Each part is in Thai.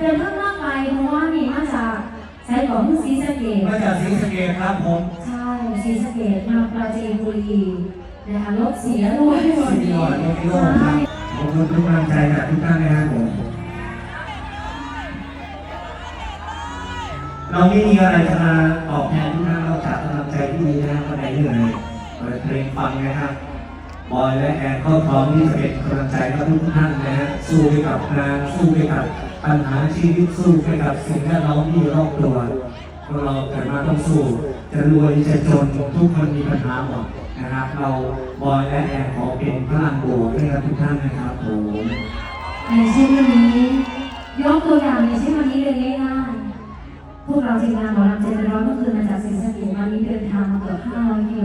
เดินทางมากไปเพราะว่านี่มาจากสายของศรีสะเกษมาจากศรีสะเกษครับผมใช่ศรีสะเกษมาปราจีนบุรีนะคะรถเสียด้วยสุดยอดยกโลกครับขอบคุณทุกกำลังใจจากทุกท่านนะครับผมเราไม่มีอะไรจะมาตอบแทนทุกท่านนอกจากกำลังใจที่ดีนะครับวันไหนเหนื่อยเปิดเพลงฟังนะครับบอยและแอนก็พร้อมที่จะเป็นกำลังใจให้ทุกท่านนะฮะสู้ไปกับงานสู้ไปกับ ปัญหาชีวิตสู้ไปกับสิ่งแวดล้อมที่รอบตัวเราเกิดมาต้องสู้ จะรวยจะจนทุกคนมีปัญหาหมดนะครับ เราบอยและแอนขอเป็นพลังบวกให้กับทุกท่านนะครับผมอย่างเช่นวันนี้ยกตัวอย่างอย่างเช่นวันนี้เลยง่ายๆพวกเราทีมงานหมอลำใจเกินร้อยเมื่อคืนมาจากศรีสะเกษวันนี้เดินทางมาเกือบ500กิโล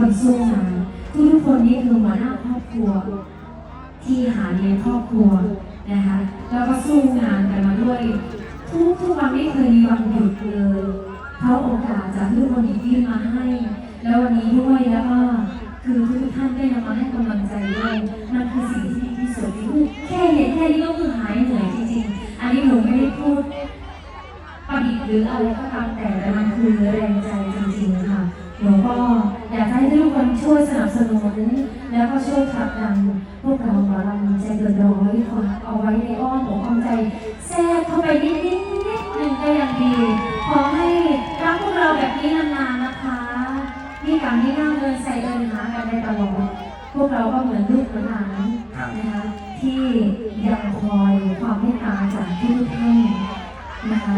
คนสู้งานทุกๆคนนี่คือหัวหน้าครอบครัว ที่หาเลี้ยงครอบครัวนะคะแล้วก็สู้งานกันมาด้วย ทุกทุกวันไม่เคยมีวันหยุดเลยเพราโอกาสจากทุกคนอีกยื่นมาให้ แล้ววันนี้ด้วยแล้วก็คือทุกท่านได้นำมาให้กำลังใจด้วยนั่นคือสิ่งที่ดีที่สุดที่แค่เห็นแค่นี้ก็คือหายเหนื่อยจริงๆ อันนี้หนูไม่ได้พูดประดิษฐ์หรืออะไรก็ตามแต่แต่มันคือแรง นิดนิดนิดหนึ่งก็ยังดี ขอให้รักพวกเราแบบนี้นานๆนะคะมีการที่น่าเดินใส่เดินหากันได้ตลอดพวกเราก็เหมือนลูกเหมือนหลานนะคะที่ยังคอยความเมตตาจากทุกท่านนะคะ